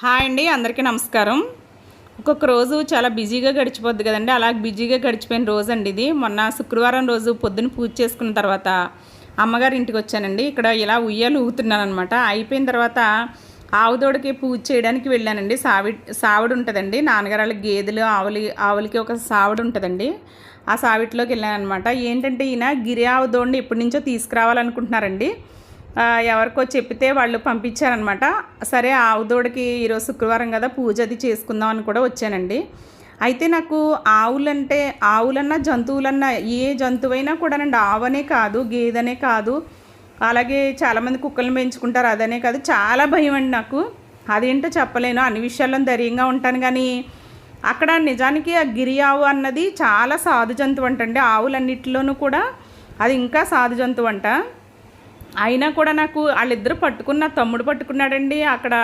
Hi అండి అందరికీ నమస్కారం. ఒక్కొక్క రోజు చాలా బిజీగా గడిచిపోద్ది కదండి. అలా బిజీగా గడిచిపోయిన రోజు అండి ఇది. మొన్న శుక్రవారం రోజు పొద్దున్న పూజ చేసుకున్న తర్వాత అమ్మగారి ఇంటికి వచ్చానండి. ఇక్కడ ఇలా ఉయ్యాలు ఊగుతున్నాను అనమాట అయిపోయిన తర్వాత ఆవుదోడికి పూజ చేయడానికి వెళ్ళానండి. సావి సావిడి ఉంటుందండి. నాన్నగారు వాళ్ళ గేదెలు ఆవులి ఆవులకి ఒక సావిడి ఉంటుందండి. ఆ సావిట్లోకి వెళ్ళాను అనమాట ఏంటంటే ఈయన గిరి ఆవుదోడిని ఎప్పటి నుంచో తీసుకురావాలనుకుంటున్నారండి. ఎవరికో చెప్పితే వాళ్ళు పంపించారనమాట. సరే ఆవుదోడికి ఈరోజు శుక్రవారం కదా పూజ అది చేసుకుందాం అని కూడా వచ్చానండి. అయితే నాకు ఆవులంటే ఆవులన్నా జంతువులన్నా ఏ జంతువైనా కూడానండి ఆవనే కాదు గేదనే కాదు అలాగే చాలామంది కుక్కలను పెంచుకుంటారు అదనే కాదు చాలా భయం అండి నాకు. అదేంటో చెప్పలేను అన్ని విషయాల్లో ధైర్యంగా ఉంటాను కానీ అక్కడ నిజానికి ఆ గిరి ఆవు అన్నది చాలా సాధు జంతువు అంటండి. ఆవులన్నిటిలోనూ కూడా అది ఇంకా సాధు జంతువు అంట. అయినా కూడా నాకు వాళ్ళిద్దరు పట్టుకున్న తమ్ముడు పట్టుకున్నాడండి. అక్కడ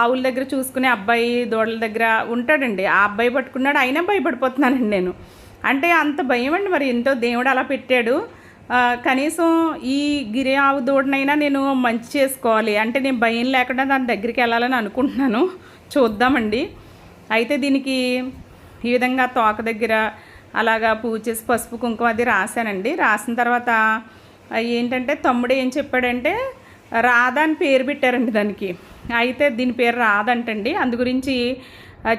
ఆవుల దగ్గర చూసుకునే అబ్బాయి దూడల దగ్గర ఉంటాడండి. ఆ అబ్బాయి పట్టుకున్నాడు అయినా భయపడిపోతున్నానండి నేను. అంటే అంత భయం అండి మరి ఎంతో దేవుడు అలా పెట్టాడు. కనీసం ఈ గిరి ఆవు దూడనైనా నేను మంచి చేసుకోవాలి. అంటే నేను భయం లేకుండా దాని దగ్గరికి వెళ్ళాలని అనుకుంటున్నాను. చూద్దామండి. అయితే దీనికి ఈ విధంగా తోక దగ్గర అలాగా పూజ చేసి పసుపు కుంకుమ అది రాశానండి. రాసిన తర్వాత ఏంటంటే తమ్ముడు ఏం చెప్పాడంటే రాధా అని పేరు పెట్టారండి దానికి. అయితే దీని పేరు రాధ అంటండి అందు గురించి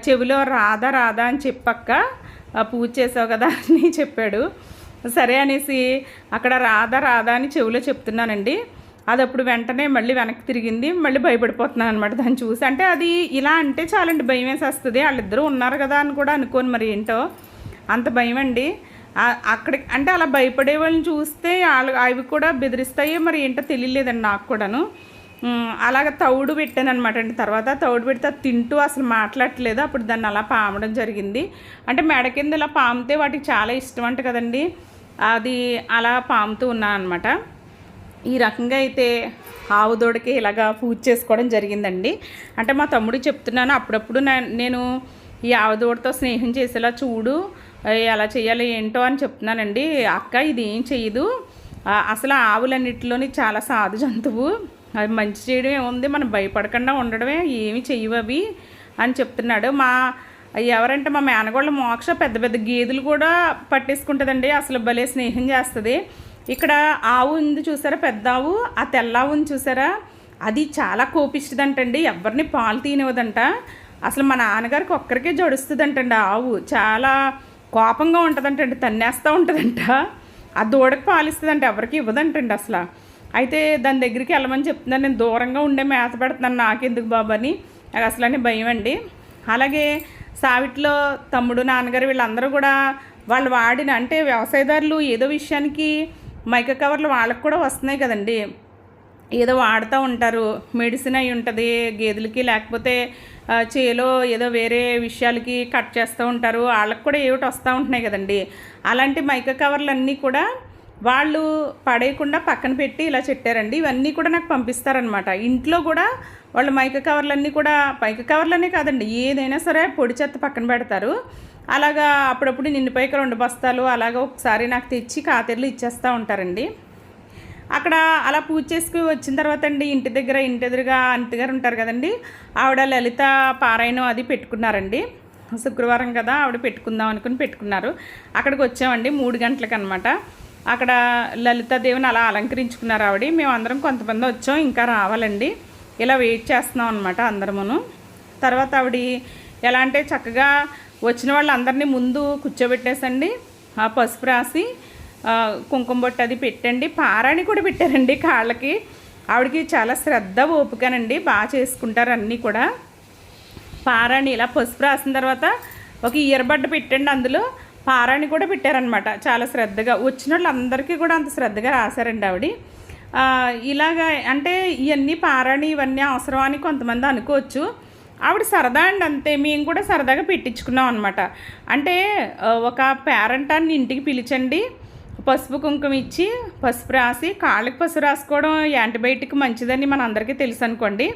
చెవిలో రాధా రాధా అని చెప్పక్క పూజ చేసావు కదా అని చెప్పాడు. సరే అనేసి అక్కడ రాధా రాధా అని చెవిలో చెప్తున్నానండి. అది అప్పుడు వెంటనే మళ్ళీ వెనక్కి తిరిగింది. మళ్ళీ భయపడిపోతున్నాను అనమాట దాన్ని చూసి. అంటే అది ఇలా అంటే చాలండి భయం వేసేస్తుంది వాళ్ళిద్దరూ ఉన్నారు కదా అని కూడా అనుకోను మరి ఏంటో. అంత భయం అండి అక్కడ అంటే అలా భయపడే వాళ్ళని చూస్తే వాళ్ళు అవి కూడా బెదిరిస్తాయో మరి ఏంటో తెలియలేదండి నాకు కూడాను. అలాగ తౌడు పెట్టాను అనమాట అండి. తర్వాత తౌడు పెడితే అది తింటూ అసలు మాట్లాడట్లేదు. అప్పుడు దాన్ని అలా పామడం జరిగింది. అంటే మెడ కింద ఇలా పామితే వాటికి చాలా ఇష్టం అంట కదండి. అది అలా పాముతూ ఉన్నాను అనమాట ఈ రకంగా అయితే ఆవు దూడకి ఇలాగా పూజ చేసుకోవడం జరిగిందండి. అంటే మా తమ్ముడు చెప్తున్నాను అప్పుడప్పుడు నేను ఈ ఆవు దూడతో స్నేహం చేసేలా చూడు అలా ఎలా చేయాలి ఏంటో అని చెప్తున్నానండి. అక్క ఇది ఏం చేయదు అసలు ఆవులన్నిటిలోని చాలా సాధు జంతువు. అది మంచి చేయడం ఏముంది? మనం భయపడకుండా ఉండడమే. ఏమి చెయ్యవు అవి అని చెప్తున్నాడు. మా ఎవరంటే మా మేనగోళ్ళ మోక్ష పెద్ద పెద్ద గేదెలు కూడా పట్టేసుకుంటుందండి. అసలు భలే స్నేహం చేస్తుంది. ఇక్కడ ఆవు ఉంది చూసారా? పెద్ద ఆవు. ఆ తెల్ల ఆవుని చూసారా? అది చాలా కోపిస్తుందంటండి ఎవరిని పాలు తీనివ్వదంట. అసలు మా నాన్నగారికి ఒక్కరికే జడుస్తుందంటండి ఆవు. చాలా కోపంగా ఉంటుందంటండి తన్నేస్తూ ఉంటుందంట. ఆ దూడకి పాలిస్తుందంట ఎవరికి ఇవ్వదంటండి అసలు. అయితే దాని దగ్గరికి వెళ్ళమని చెప్తున్నాను నేను దూరంగా ఉండే మేత పెడుతున్నాను నాకెందుకు బాబు అని. నాకు అసలు భయం అండి. అలాగే సావిట్లో తమ్ముడు నాన్నగారు వీళ్ళందరూ కూడా వాళ్ళు వాడిన అంటే వ్యవసాయదారులు ఏదో విషయానికి మైక కవర్లు వాళ్ళకు కూడా వస్తున్నాయి కదండి. ఏదో వాడుతూ ఉంటారు మెడిసిన్ అయి ఉంటుంది గేదెలకి లేకపోతే చేలో ఏదో వేరే విషయాలకి కట్ చేస్తూ ఉంటారు. వాళ్ళకి కూడా ఏమిటి వస్తూ ఉంటున్నాయి కదండి. అలాంటి మైక కవర్లన్నీ కూడా వాళ్ళు పడేయకుండా పక్కన పెట్టి ఇలా చెట్టారండి. ఇవన్నీ కూడా నాకు పంపిస్తారనమాట ఇంట్లో కూడా వాళ్ళు మైక కవర్లన్నీ కూడా మైక కవర్లనే కాదండి ఏదైనా సరే పొడి చెత్త పక్కన పెడతారు. అలాగా అప్పుడప్పుడు నిండిపోయి రెండు బస్తాలు అలాగా ఒకసారి నాకు తెచ్చి కాతెర్లు ఇచ్చేస్తూ ఉంటారండి. అక్కడ అలా పూజ చేసుకుని వచ్చిన తర్వాత అండి ఇంటి దగ్గర ఇంటి ఎదురుగా అంతగారు ఉంటారు కదండి ఆవిడ లలిత పారాయణం అది పెట్టుకున్నారండి. శుక్రవారం కదా ఆవిడ పెట్టుకుందాం అనుకుని పెట్టుకున్నారు. అక్కడికి వచ్చామండి మూడు గంటలకు అనమాట అక్కడ లలితాదేవిని అలా అలంకరించుకున్నారు ఆవిడ. మేము అందరం కొంతమంది వచ్చాం ఇంకా రావాలండి. ఇలా వెయిట్ చేస్తున్నాం అనమాట అందరమును. తర్వాత ఆవిడ ఎలా అంటే చక్కగా వచ్చిన వాళ్ళందరినీ ముందు కూర్చోబెట్టేసండి ఆ పసుపు రాసి కుంకుమ బొట్టు అది పెట్టండి. పారాణి కూడా పెట్టారండి కాళ్ళకి. ఆవిడకి చాలా శ్రద్ధ ఓపికనండి. బాగా చేసుకుంటారు అన్నీ కూడా. పారాణి ఇలా పసుపు రాసిన తర్వాత ఒక ఇయర్బడ్ పెట్టండి అందులో. పారాణి కూడా పెట్టారనమాట చాలా శ్రద్ధగా. వచ్చిన వాళ్ళందరికీ కూడా అంత శ్రద్ధగా రాశారండి ఆవిడ. ఇలాగా అంటే ఇవన్నీ పారాణి ఇవన్నీ అవసరం అని కొంతమంది అనుకోవచ్చు. ఆవిడ సరదా అండి అంతే. మేము కూడా సరదాగా పెట్టించుకున్నాం అనమాట అంటే ఒక పేరెంట్ అని ఇంటికి పిలిచండి. పసుపు కుంకుమ ఇచ్చి పసుపు రాసి కాళ్ళకి పసుపు రాసుకోవడం యాంటీబయాటిక్ మంచిదని మన అందరికీ తెలుసు అనుకోండి.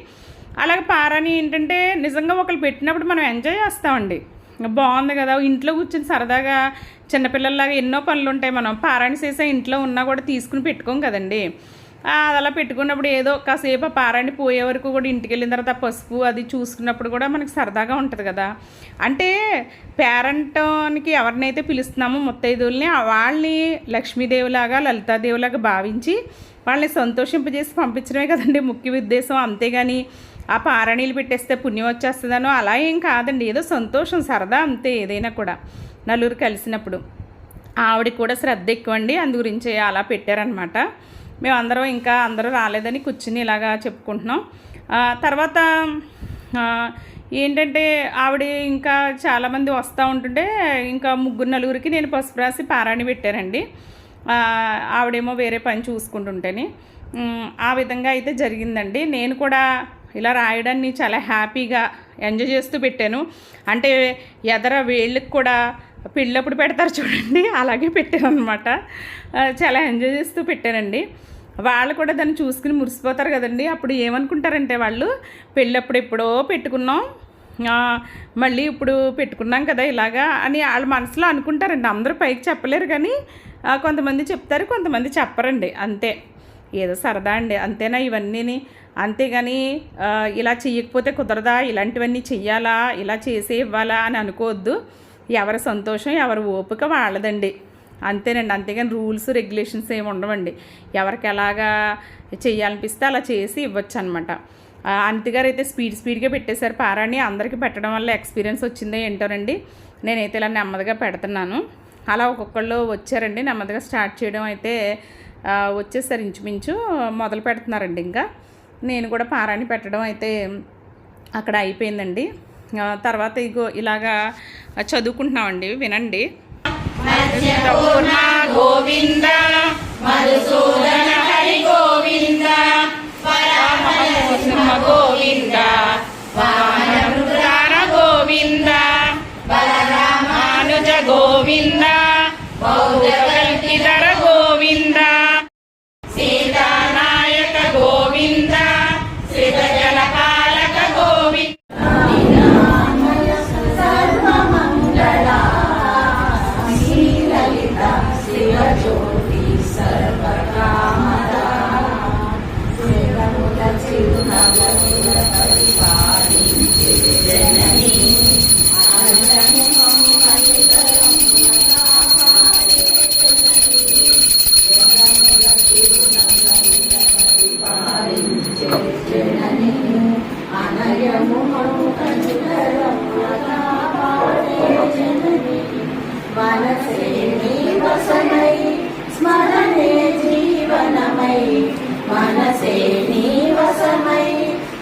అలాగే పారాని ఏంటంటే నిజంగా ఒకరు పెట్టినప్పుడు మనం ఎంజాయ్ చేస్తామండి. బాగుంది కదా ఇంట్లో కూర్చొని సరదాగా చిన్నపిల్లల్లాగా ఎన్నో పనులు ఉంటాయి మనం. పారాణి చేసే ఇంట్లో ఉన్నా కూడా తీసుకుని పెట్టుకోం కదండి. అది అలా పెట్టుకున్నప్పుడు ఏదో కాసేపు ఆ పారాన్ని పోయే వరకు కూడా ఇంటికి వెళ్ళిన తర్వాత పసుపు అది చూసుకున్నప్పుడు కూడా మనకి సరదాగా ఉంటుంది కదా. అంటే పేరెంట్కి ఎవరినైతే పిలుస్తున్నామో ముత్తైదుల్ని వాళ్ళని లక్ష్మీదేవిలాగా లలితాదేవిలాగా భావించి వాళ్ళని సంతోషింపజేసి పంపించడమే కదండి ముఖ్య ఉద్దేశం. అంతేగాని ఆ పారాణీలు పెట్టేస్తే పుణ్యం వచ్చేస్తుందనో అలా ఏం కాదండి. ఏదో సంతోషం సరదా అంతే ఏదైనా కూడా నలుగురు కలిసినప్పుడు. ఆవిడకి కూడా శ్రద్ధ ఎక్కువ అండి అందు గురించి అలా పెట్టారనమాట. మేమందరం ఇంకా అందరూ రాలేదని కూర్చుని ఇలాగా చెప్పుకుంటున్నాం. తర్వాత ఏంటంటే ఆవిడ ఇంకా చాలామంది వస్తూ ఉంటుంటే ఇంకా ముగ్గురు నలుగురికి నేను పసుపు రాసి పారాణి పెట్టారండి ఆవిడేమో వేరే పని చూసుకుంటుంటేని. ఆ విధంగా అయితే జరిగిందండి. నేను కూడా ఇలా రాయడాన్ని చాలా హ్యాపీగా ఎంజాయ్ చేస్తూ పెట్టాను. అంటే ఎదర వేళ్ళకి కూడా పెళ్ళప్పుడు పెడతారు చూడండి అలాగే పెట్టాను అనమాట చాలా ఎంజాయ్ చేస్తూ పెట్టానండి వాళ్ళు కూడా దాన్ని చూసుకుని మురిసిపోతారు కదండి. అప్పుడు ఏమనుకుంటారంటే వాళ్ళు పెళ్ళప్పుడు ఎప్పుడో పెట్టుకున్నాం. మళ్ళీ ఇప్పుడు పెట్టుకున్నాం కదా ఇలాగా అని వాళ్ళ మనసులో అనుకుంటారండి. అందరూ పైకి చెప్పలేరు కానీ కొంతమంది చెప్తారు కొంతమంది చెప్పరండి. అంతే. ఏదో సరదా అండి. అంతేనా ఇవన్నీని? అంతేగాని ఇలా చెయ్యకపోతే కుదరదా? ఇలాంటివన్నీ చెయ్యాలా? ఇలా చేసే ఇవ్వాలా? అని అనుకోవద్దు. ఎవరి సంతోషం ఎవరి ఓపిక వాళ్ళదండి. అంతేనండి. అంతేగాని రూల్స్ రెగ్యులేషన్స్ ఏమి ఉండవండి. ఎవరికి ఎలాగా చేయాలనిపిస్తే అలా చేసి ఇవ్వచ్చు అనమాట అంతగారు అయితే స్పీడ్ స్పీడ్గా పెట్టేశారు పారాని అందరికీ పెట్టడం వల్ల ఎక్స్పీరియన్స్ వచ్చిందో ఏంటోనండి. నేనైతే ఇలా నెమ్మదిగా పెడుతున్నాను. అలా ఒక్కొక్కళ్ళు వచ్చారండి. నెమ్మదిగా స్టార్ట్ చేయడం అయితే వచ్చేసారు ఇంచుమించు. మొదలు పెడుతున్నారండి ఇంకా. నేను కూడా పారాని పెట్టడం అయితే అక్కడ అయిపోయిందండి. తర్వాత ఇగో ఇలాగా చదువుకుంటున్నామండి వినండి. గోవింద మధుసూదన హరి గోవింద పరమహంస గోవింద గోవింద బలరామానుజ గోవింద మనసే నీవసమై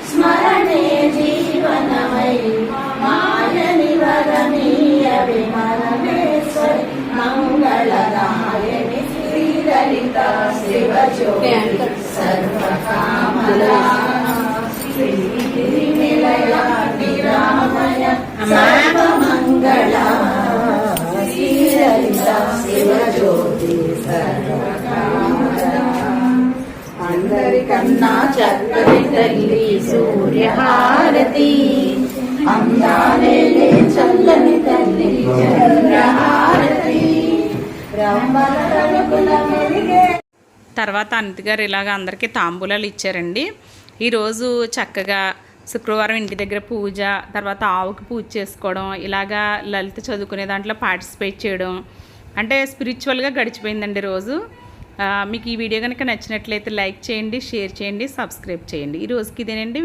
స్మరణే జీవనమై. మాయని వరమీయ విమరమేశ్వరి మంగళదాయని శ్రీలలిత శివజ్యోతి సర్వకామలా. శ్రీ నిలయ నిరామయ సర్వమంగళ. శ్రీలలిత శివజ్యోతి సర్వ కన్నా చక్కని తల్లి సూర్యహారతి. అందాలే చల్లని తల్లి చంద్రహారతి. తర్వాత అనిత గారు ఇలాగ అందరికీ తాంబూలాలు ఇచ్చారండి. ఈరోజు చక్కగా శుక్రవారం ఇంటి దగ్గర పూజ తర్వాత ఆవుకి పూజ చేసుకోవడం ఇలాగా లలిత చదువుకునే దాంట్లో పార్టిసిపేట్ చేయడం. అంటే స్పిరిచువల్గా గడిచిపోయిందండి రోజు. మీకు ఈ వీడియో కనుక నచ్చినట్లయితే లైక్ చేయండి షేర్ చేయండి సబ్స్క్రైబ్ చేయండి. ఈ రోజుకి ఇదేనండి.